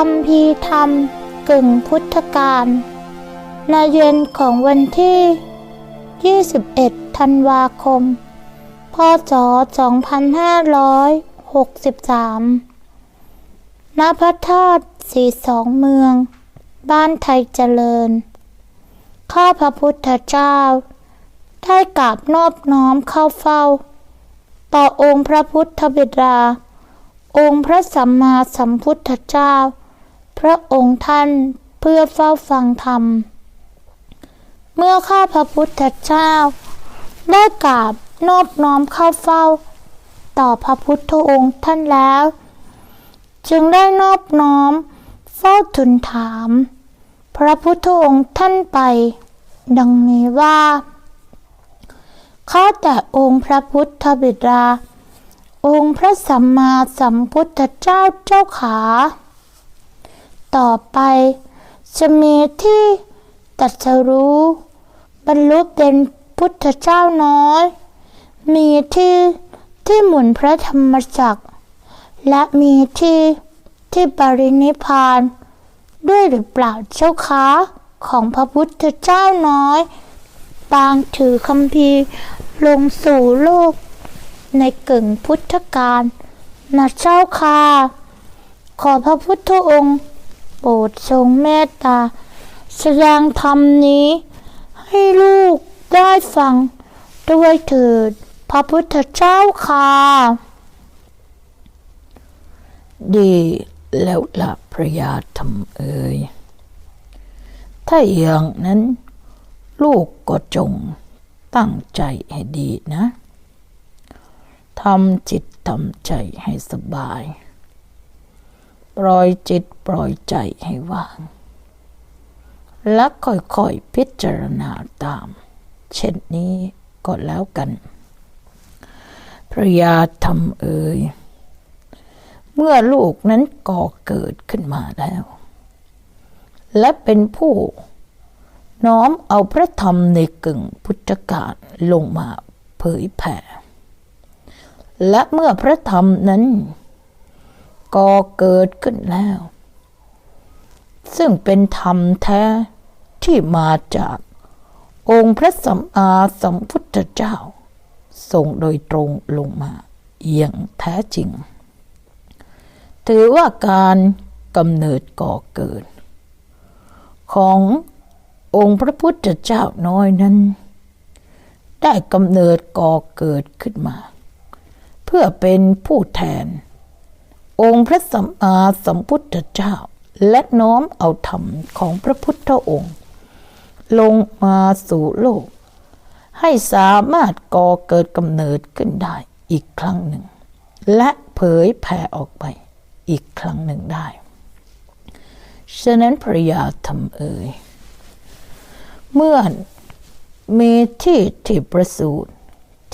คำพีธรรมกึ่งพุทธกาลในเย็นของวันที่ 21 ธันวาคม พศ 2563 ณ พระธาตุสีสองเมือง บ้านไทยเจริญ ข้าพระพุทธเจ้า ได้กราบนอบน้อมเข้าเฝ้า ต่อองค์พระพุทธบิดา องค์พระสัมมาสัมพุทธเจ้า พระองค์ท่านเพื่อเฝ้าฟังธรรม เมื่อข้าพระพุทธเจ้า ได้กราบนอบน้อมเข้าเฝ้า ต่อพระพุทธองค์ท่านแล้ว จึงได้นอบน้อมเฝ้าทูลถาม พระพุทธองค์ท่านไป ดังนี้ว่าข้าแต่องค์พระพุทธบิดา องค์พระสัมมาสัมพุทธเจ้าเจ้าขา ต่อไป จะมีที่ตรัสรู้ บรรลุเป็นพุทธเจ้าน้อย มีที่ที่หมุนพระธรรมจักร และมีที่ที่ปรินิพาน ด้วยหรือเปล่าเจ้าคะของพระพุทธเจ้าน้อยปางถือคำพีลงสู่โลก ในกึ่งพุทธกาลนะเจ้าค่ะขอพระพุทธองค์ ปรดทรงเมตตา แสดงธรรมนี้ ให้ลูกได้ฟังด้วยเถิด พระพุทธเจ้าค่ะ ดีแล้วละพระยาธรรมเอ่ยถ้าอย่างนั้น ลูกก็จงตั้งใจให้ดีนะทำจิตทำใจให้สบาย ปล่อยจิตปล่อยใจให้ว่าง และค่อยๆพิจารณาตาม เช่นนี้ก็แล้วกันพระยาธรรมเอ่ยเมื่อลูกนั้นก่อเกิดขึ้นมาแล้ว และเป็นผู้ น้อมเอาพระธรรมในกึ่งพุทธกาลลงมาเผยแผ่ และเมื่อพระธรรมนั้น ก่อเกิดขึ้นแล้ว ซึ่งเป็นธรรมแท้ที่มาจากองค์พระสัมมาสัมพุทธเจ้าทรงโดยตรงลงมาอย่างแท้จริง ถือว่าการกำเนิดก่อเกิด ขององค์พระพุทธเจ้าน้อยนั้น ได้กำเนิดก่อเกิดขึ้นมา เพื่อเป็นผู้แทน องค์พระสัมมาสัมพุทธเจ้า และน้อมเอาธรรมของพระพุทธองค์ ลงมาสู่โลก ให้สามารถก่อเกิดกำเนิดขึ้นได้อีกครั้งหนึ่ง และเผยแผ่ออกไปอีกครั้งหนึ่งได้ฉะนั้นพระยาธรรมเอ่ย เมื่อมีที่ที่ประสูติ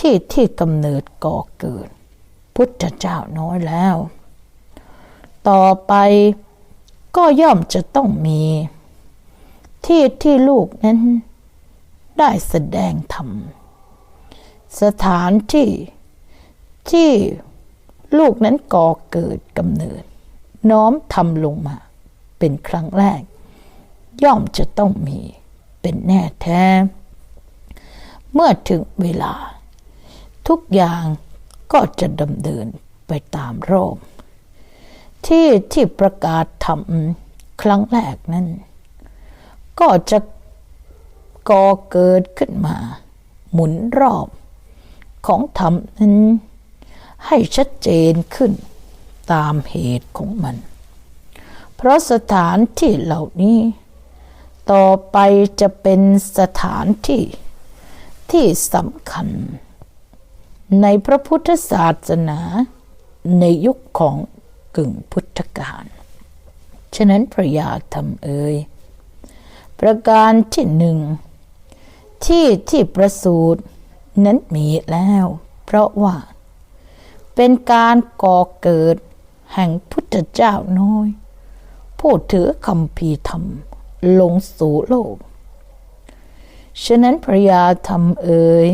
ที่ที่กำเนิดก่อเกิด พุทธเจ้าน้อยแล้ว ต่อไป ก็ย่อมจะต้องมี ที่ที่ลูกนั้น ได้แสดงธรรม สถานที่ที่ลูกนั้นก่อเกิดกำเนิด น้อมทำลงมา เป็นครั้งแรก ย่อมจะต้องมีเป็นแน่แท้ เมื่อถึงเวลา ทุกอย่างก็จะดำเนินไปตามโรม ที่ที่ประกาศทำครั้งแรกนั้น ก็จะก่อเกิดขึ้นมา หมุนรอบของธรรมนั้นให้ชัดเจนขึ้นตามเหตุของมัน เพราะสถานที่เหล่านี้ ต่อไปจะเป็นสถานที่ที่สำคัญ ในพระพุทธศาสนาในยุคของ กึ่งพุทธกาลฉะนั้นพระยาธรรมเอ่ยประการที่หนึ่งที่ที่ประสูตรนั้นมีแล้ว เพราะว่า เป็นการก่อเกิดแห่งพุทธเจ้าน้อย ผู้ถือคำพีธรรมลงสู่โลก ฉะนั้นพระยาธรรมเอ่ย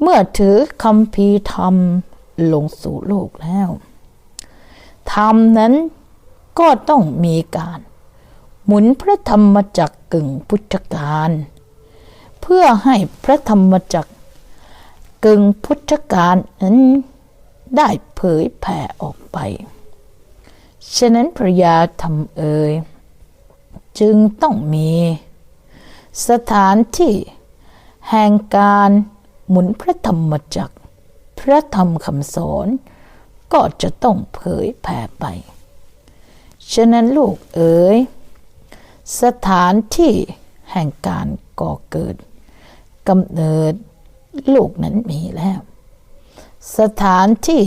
เมื่อถือคำพีธรรมลงสู่โลกแล้ว ธรรมนั้นก็ต้องมีการ หมุนพระธรรมจักรกึ่งพุทธการ เพื่อให้พระธรรมจักรกึ่งพุทธการนั้นได้เผยแผ่ออกไป ฉะนั้นพระยาธรรมเอ่ยจึงต้องมี สถานที่แห่งการหมุนพระธรรมจักร พระธรรมคำสอน ก็จะต้องเผยแผ่ไป ฉะนั้นลูกเอ๋ย สถานที่แห่งการก่อเกิดกำเนิดลูกนั้นมีแล้ว สถานที่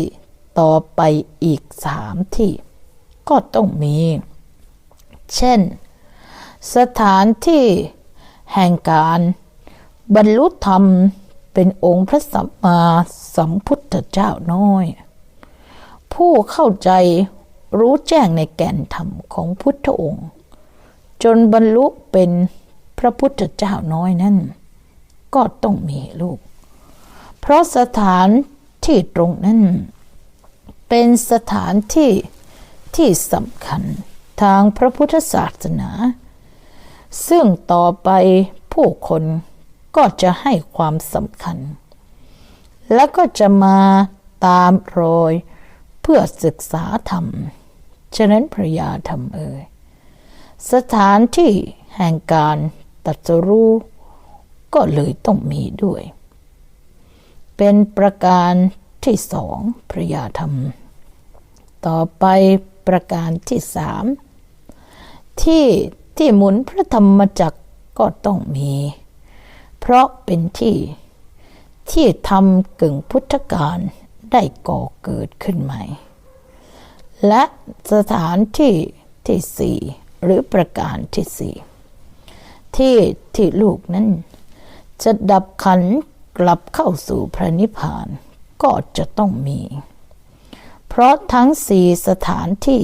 ต่อไปอีกสามที่ ก็ต้องมี เช่น สถานที่แห่งการบรรลุธรรมเป็นองค์พระสัมมาสัมพุทธเจ้าน้อย ผู้เข้าใจรู้แจ้งในแก่นธรรมของพุทธองค์ จนบรรลุเป็นพระพุทธเจ้าน้อยนั่นก็ต้องมีลูก เพราะสถานที่ตรงนั้น เป็นสถานที่ที่สำคัญทางพระพุทธศาสนา ซึ่งต่อไปผู้คนก็จะให้ความสำคัญ และก็จะมาตามรอย พื่อศึกษาธรรม ฉะนั้นพระยาธรรมเอ่ยสถานที่แห่งการตรัสรู้ก็เลยต้องมีด้วย เป็นประการที่สองพระยาธรรม ต่อไปประการที่สามที่ที่หมุนพระธรรมจักรก็ต้องมี เพราะเป็นที่ที่ทำกึ่งพุทธการ ได้ก่อเกิดขึ้นใหม่ และสถานที่ที่สี่หรือประการที่สี่ที่ที่ลูกนั้น จะดับขันกลับเข้าสู่พระนิพพานก็จะต้องมี เพราะทั้งสี่สถานที่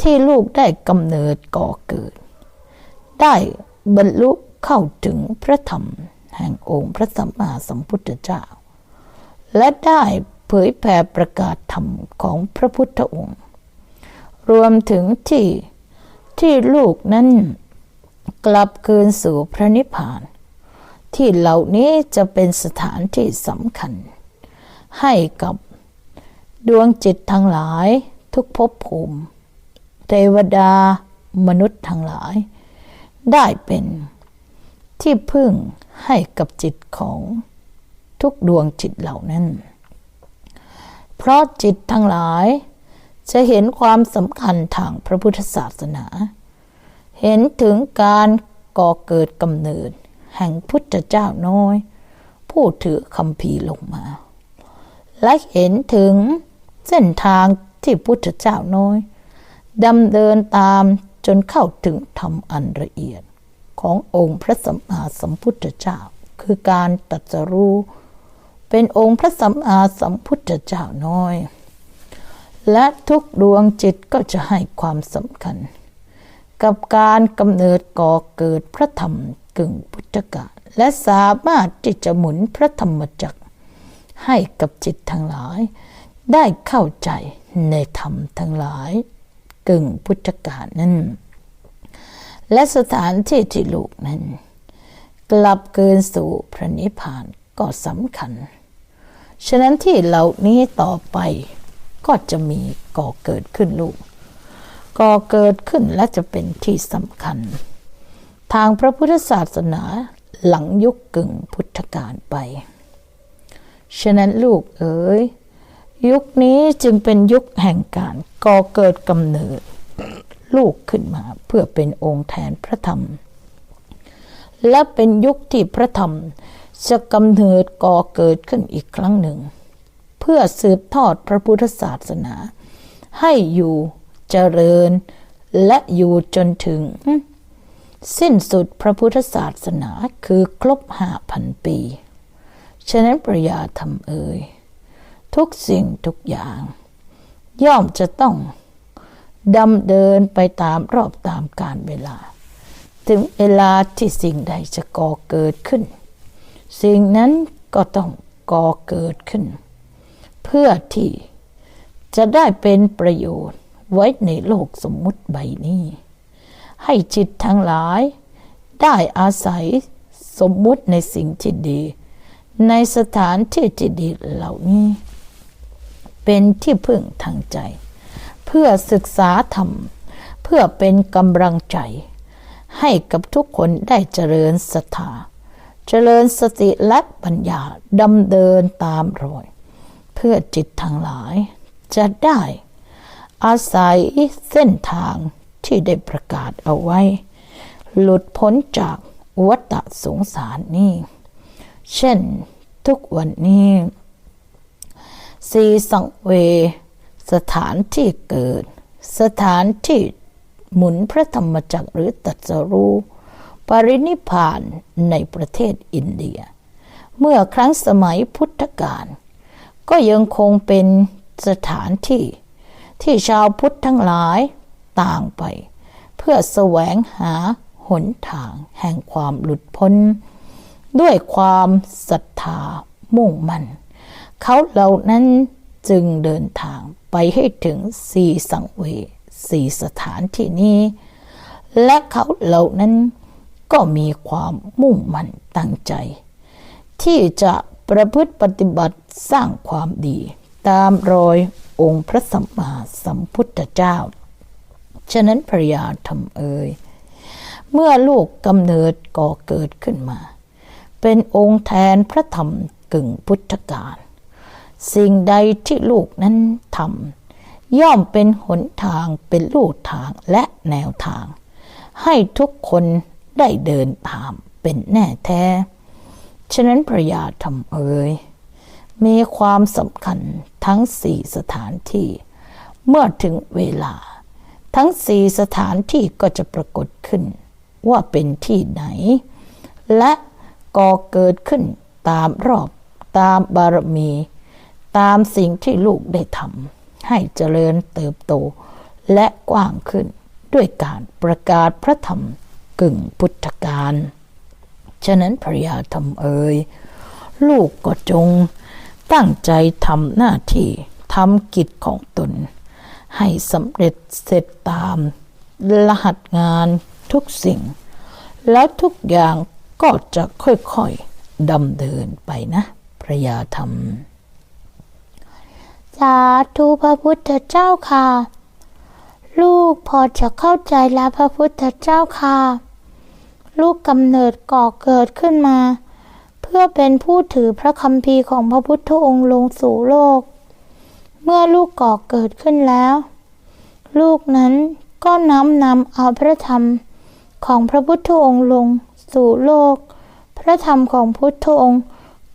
ที่ลูกได้กำเนิดก่อเกิด ได้บรรลุเข้าถึงพระธรรมแห่งองค์พระสัมมาสัมพุทธเจ้า และได้เผยแผ่ประกาศธรรมของพระพุทธองค์ รวมถึงที่ที่ลูกนั้นกลับคืนสู่พระนิพพาน ที่เหล่านี้จะเป็นสถานที่สำคัญ ให้กับดวงจิตทั้งหลายทุกภพภูมิเทวดามนุษย์ทั้งหลาย ได้เป็นที่พึ่งให้กับจิตของ ทุกดวงจิตเหล่านั้น เพราะจิตทั้งหลาย จะเห็นความสำคัญทางพระพุทธศาสนา เห็นถึงการก่อเกิดกำเนิด แห่งพุทธเจ้าน้อย ผู้ถือคำพีลงมา และเห็นถึงเส้นทางที่พุทธเจ้าน้อยดำเดินตามจนเข้าถึงธรรมอันละเอียดขององค์พระสัมมาสัมพุทธเจ้า คือการตรัสรู้ เป็นองค์พระสัมมาสัมพุทธเจ้าน้อย และทุกดวงจิตก็จะให้ความสำคัญ กับการกำเนิดก่อเกิดพระธรรมกึ่งพุทธกาลและสามารถที่จะหมุนพระธรรมจักร ให้กับจิตทั้งหลาย ได้เข้าใจในธรรมทั้งหลายกึ่งพุทธกาลนั้น และสถานที่ที่ลูกนั้น กลับเกินสู่พระนิพพานก็สำคัญ ฉะนั้นที่เหล่านี้ต่อไปก็จะมีก่อเกิดขึ้นลูก ก่อเกิดขึ้นและจะเป็นที่สำคัญ ทางพระพุทธศาสนาหลังยุคกึ่งพุทธกาลไป ฉะนั้นลูกเอ๋ยยุคนี้จึงเป็นยุคแห่งการก่อเกิดกำเนิด ลูกขึ้นมาเพื่อเป็นองค์แทนพระธรรม และเป็นยุคที่พระธรรม จะกำเนิดก่อเกิดขึ้นอีกครั้งหนึ่ง เพื่อสืบทอดพระพุทธศาสนา ให้อยู่เจริญและอยู่จนถึง สิ้นสุดพระพุทธศาสนาคือครบห้าพันปี ฉะนั้นประยาธรรมเอ่ยทุกสิ่งทุกอย่าง ย่อมจะต้องดำเดินไปตามรอบตามการเวลา ถึงเวลาที่สิ่งใดจะก่อเกิดขึ้น สิ่งนั้นก็ต้องก่อเกิดขึ้น เพื่อที่จะได้เป็นประโยชน์ไว้ในโลกสมมุติใบนี้ ให้จิตทั้งหลาย ได้อาศัยสมมุติในสิ่งที่ดี ในสถานที่ที่ดีเหล่านี้ เป็นที่พึ่งทางใจ เพื่อศึกษาธรรม เพื่อเป็นกำลังใจ ให้กับทุกคนได้เจริญศรัทธา เจริญสติและปัญญาดำเดินตามรอยเพื่อจิตทั้งหลาย จะได้อาศัยเส้นทางที่ได้ประกาศเอาไว้ หลุดพ้นจากวัฏสงสารนี้ เช่นทุกวันนี้สีสังเว สถานที่เกิด สถานที่หมุนพระธรรมจักรหรือตรัสรู้ ปรินิพานในประเทศอินเดีย เมื่อครั้งสมัยพุทธกาลก็ยังคงเป็นสถานที่ที่ชาวพุทธทั้งหลายต่างไป เพื่อแสวงหาหนทางแห่งความหลุดพ้น ด้วยความศรัทธามุ่งมั่นเขาเหล่านั้นจึงเดินทางไปให้ถึงสี่สังเวสี่สถานที่นี้ และเขาเหล่านั้น ก็มีความมุ่งมั่นตั้งใจ ที่จะประพฤติปฏิบัติสร้างความดี ตามรอยองค์พระสัมมาสัมพุทธเจ้า ฉะนั้นภรยาทำเอ่ยเมื่อลูกกำเนิดก่อเกิดขึ้นมา เป็นองค์แทนพระธรรมกึ่งพุทธกาลสิ่งใดที่ลูกนั้นทำย่อมเป็นหนทางเป็นลู่ทางและแนวทาง ให้ทุกคน ได้เดินตามเป็นแน่แท้ ฉะนั้นพระยาทำเอ่ยมีความสำคัญทั้งสี่สถานที่ เมื่อถึงเวลา ทั้งสี่สถานที่ก็จะปรากฏขึ้น ว่าเป็นที่ไหน และก่อเกิดขึ้นตามรอบตามบารมี ตามสิ่งที่ลูกได้ทำให้เจริญเติบโต และกว้างขึ้นด้วยการประกาศพระธรรม กึ่งพุทธการ ฉะนั้นภรรยาทำเอ่ยลูกก็จง ตั้งใจทำหน้าที่ทำกิจของตน ให้สำเร็จเสร็จตาม รหัสงานทุกสิ่ง แล้วทุกอย่างก็จะค่อยๆดำเดินไปนะพระยาธรรมสาธุพระพุทธเจ้าค่ะ ลูกพอจะเข้าใจแล้วพระพุทธเจ้าค่ะ ลูกกำเนิดก่อเกิดขึ้นมา เพื่อเป็นผู้ถือพระคัมภีร์ของพระพุทธองค์ลงสู่โลก เมื่อลูกก่อเกิดขึ้นแล้ว ลูกนั้นก็น้อมนำเอาพระธรรมของพระพุทธองค์ลงสู่โลก พระธรรมของพุทธองค์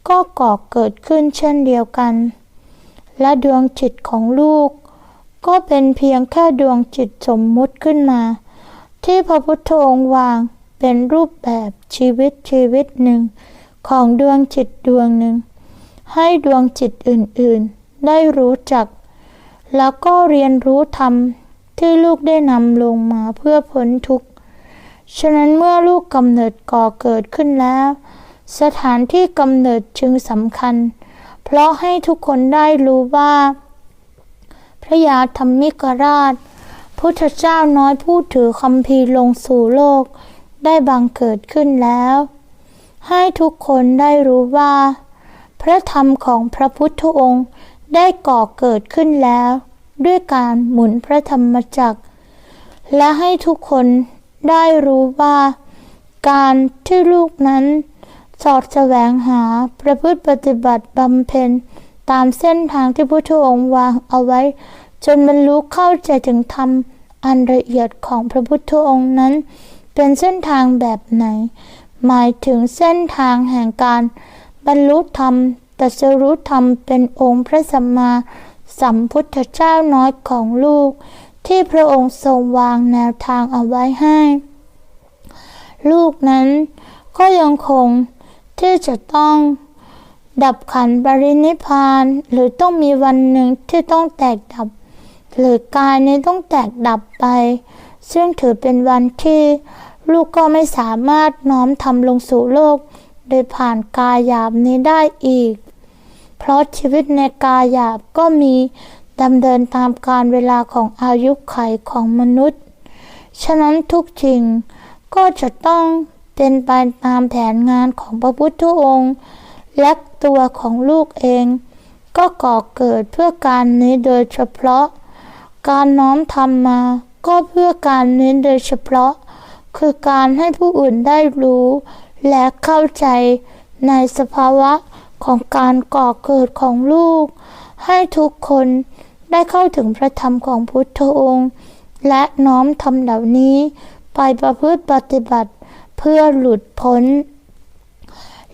ก็ก่อเกิดขึ้นเช่นเดียวกัน และดวงจิตของลูก ก็เป็นเพียงแค่ดวงจิตสมมุติขึ้นมา ที่พระพุทธองค์วาง เป็นรูปแบบชีวิตชีวิตหนึ่ง ของดวงจิตดวงหนึ่ง ให้ดวงจิตอื่นๆ ได้รู้จัก แล้วก็เรียนรู้ธรรมที่ลูกได้นำลงมาเพื่อพ้นทุกข์ ฉะนั้นเมื่อลูกกำเนิดก่อเกิดขึ้นแล้ว สถานที่กำเนิดจึงสำคัญ เพราะให้ทุกคนได้รู้ว่า พระยาธรรมิกราช พุทธเจ้าน้อยผู้ถือคัมภีลงสู่โลก ได้บังเกิดขึ้นแล้ว ให้ทุกคนได้รู้ว่า พระธรรมของพระพุทธองค์ได้ก่อเกิดขึ้นแล้ว ด้วยการหมุนพระธรรมจักร และให้ทุกคนได้รู้ว่า การที่ลูกนั้น สอดแสวงหาประพฤติปฏิบัติบำเพ็ญตามเส้นทางที่พุทธองค์วางเอาไว้ จนบรรลุเข้าใจถึงธรรมอันละเอียดของพระพุทธองค์นั้น เป็นเส้นทางแบบไหน หมายถึงเส้นทางแห่งการ บรรลุธรรมตัสรู้ธรรมเป็นองค์พระสัมมาสัมพุทธเจ้าน้อยของลูก ที่พระองค์ทรงวางแนวทางเอาไว้ให้ ลูกนั้นก็ยังคงที่จะต้องดับขันปรินิพพาน หรือต้องมีวันหนึ่งที่ต้องแตกดับ หรือกายนี้ต้องแตกดับไป ซึ่งถือเป็นวันที่ลูกก็ไม่สามารถน้อมทำลงสู่โลก โดยผ่านกายหยาบนี้ได้อีก เพราะชีวิตในกายหยาบก็มีดำเดินตามการเวลาของอายุไขของมนุษย์ ฉะนั้นทุกสิ่งก็จะต้องเป็นไปตามแผนงานของพระพุทธองค์ และตัวของลูกเอง ก็ก่อเกิดเพื่อการนี้โดยเฉพาะ การน้อมทำมา ก็เพื่อการเนี้โดยเฉพาะ คือการให้ผู้อื่นได้รู้ และเข้าใจในสภาวะของการก่อเกิดของลูก ให้ทุกคนได้เข้าถึงพระธรรมของพุทธองค์ และน้อมทำเหล่านี้ไปประพฤติปฏิบัติเพื่อหลุดพ้น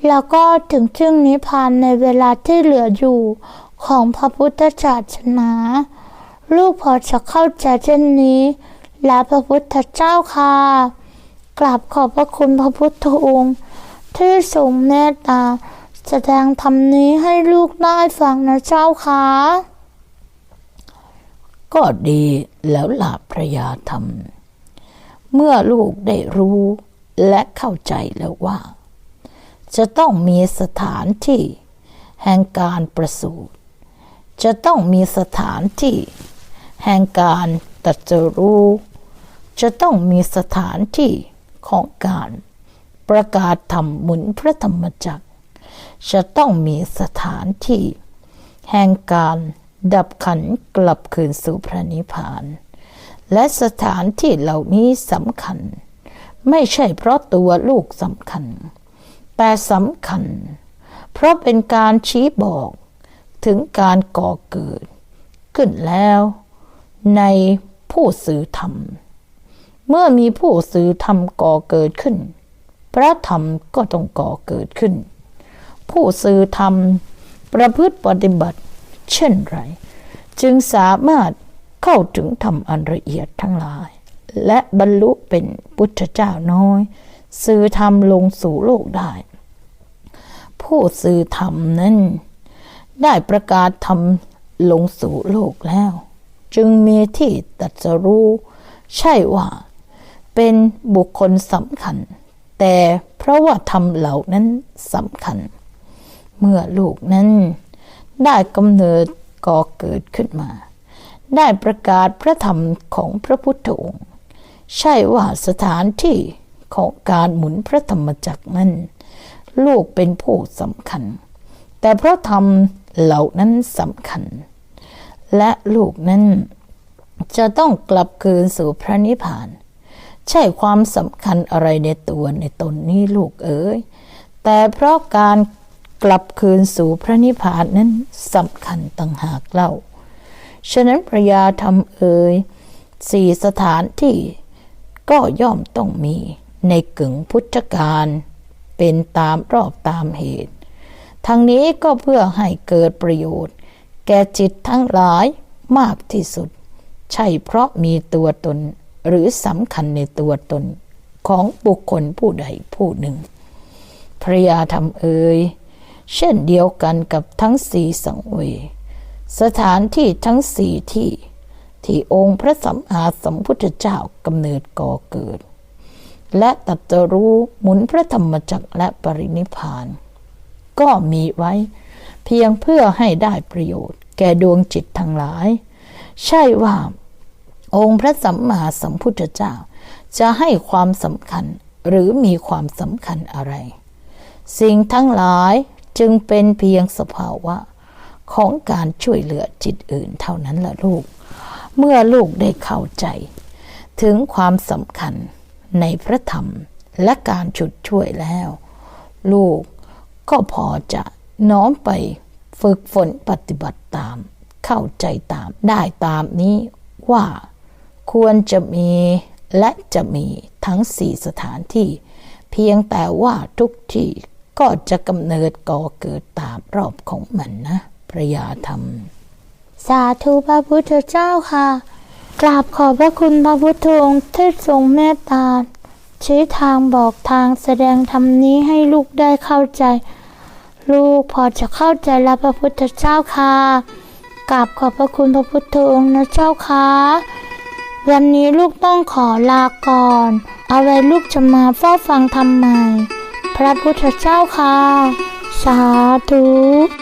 แล้วก็ถึงจึงนิพพานในเวลาที่เหลืออยู่ของพระพุทธศาสนา ลูกพอจะเข้าใจเช่นนี้และพระพุทธเจ้าค่ะกราบขอบพระคุณพระพุทธองค์ ที่ทรงเมตตา แสดงธรรมนี้ให้ลูกได้ฟังนะเจ้าค่ะก็ดีแล้วล่ะพระยาธรรม เมื่อลูกได้รู้และเข้าใจแล้วว่า จะต้องมีสถานที่ แห่งการประสูติจะต้องมีสถานที่ แห่งการตรัสรู้ จะต้องมีสถานที่ของการประกาศธรรมหมุนพระธรรมจักร จะต้องมีสถานที่ แห่งการดับขันกลับคืนสู่พระนิพพาน และสถานที่เหล่านี้สำคัญ ไม่ใช่เพราะตัวลูกสำคัญ แต่สำคัญ เพราะเป็นการชี้บอกถึงการก่อเกิด ขึ้นแล้ว ในผู้สื่อธรรม เมื่อมีผู้สื่อธรรมก่อเกิดขึ้น พระธรรมก็ต้องก่อเกิดขึ้น ผู้สื่อธรรมประพฤติปฏิบัติ เช่นไร จึงสามารถเข้าถึงธรรมอันละเอียดทั้งหลาย และบรรลุเป็นพุทธเจ้าน้อย สื่อธรรมลงสู่โลกได้ ผู้สื่อธรรมนั้น ได้ประกาศธรรมลงสู่โลกแล้ว จึงมีที่ตรัสรู้ ใช่ว่า เป็นบุคคลสำคัญ แต่เพราะว่าธรรมเหล่านั้นสำคัญ เมื่อลูกนั้น ได้กำเนิดก่อเกิดขึ้นมา ได้ประกาศพระธรรมของพระพุทธองค์ ใช่ว่าสถานที่ของการหมุนพระธรรมจักรนั้น ลูกเป็นผู้สำคัญ แต่เพราะธรรมเหล่านั้นสำคัญ และลูกนั้น จะต้องกลับคืนสู่พระนิพพาน ใช่ความสำคัญอะไรในตัวในตนนี้ลูกเอ๋ยแต่เพราะการกลับคืนสู่พระนิพพานนั้นสำคัญต่างหากเล่า ฉะนั้นพระยาธรรมเอ๋ยสี่สถานที่ก็ย่อมต้องมีในกึ่งพุทธการเป็นตามรอบตามเหตุ ทั้งนี้ก็เพื่อให้เกิดประโยชน์ แก่จิตทั้งหลายมากที่สุด ใช่เพราะมีตัวตนหรือสำคัญในตัวตนของบุคคลผู้ใดผู้หนึ่ง พระยาธรรมเอ่ยเช่นเดียวกันกับทั้งสี่สังเวยสถานที่ทั้งสี่ที่ ที่องค์พระสัมมาสัมพุทธเจ้ากำเนิดก่อเกิด และตรัสรู้หมุนพระธรรมจักรและปรินิพพาน ก็มีไว้ เพียงเพื่อให้ได้ประโยชน์ แก่ดวงจิตทั้งหลาย ใช่ว่า องค์พระสัมมาสัมพุทธเจ้า จะให้ความสำคัญหรือมีความสำคัญอะไร สิ่งทั้งหลายจึงเป็นเพียงสภาวะ ของการช่วยเหลือจิตอื่นเท่านั้นละลูก เมื่อลูกได้เข้าใจ ถึงความสำคัญในพระธรรมและการฉุดช่วยแล้ว ลูกก็พอจะ น้อมไปฝึกฝนปฏิบัติตาม เข้าใจตาม ได้ตามนี้ว่าควรจะมีและจะมีทั้งสี่สถานที่ เพียงแต่ว่าทุกที่ก็จะกำเนิดก่อเกิดตามรอบของมันนะพระยาธรรม สาธุพระพุทธเจ้าค่ะ กราบขอบพระคุณพระพุทธองค์ที่ทรงเมตตาชี้ทางบอกทางแสดงธรรมนี้ให้ลูกได้เข้าใจ ลูกพอจะเข้าใจแล้วพระพุทธเจ้าค่ะกราบขอบพระคุณพระพุทธองค์นะเจ้าค่ะวันนี้ลูกต้องขอลาก่อน เอาไว้ลูกจะมาเฝ้าฟังธรรมใหม่พระพุทธเจ้าค่ะ สาธุ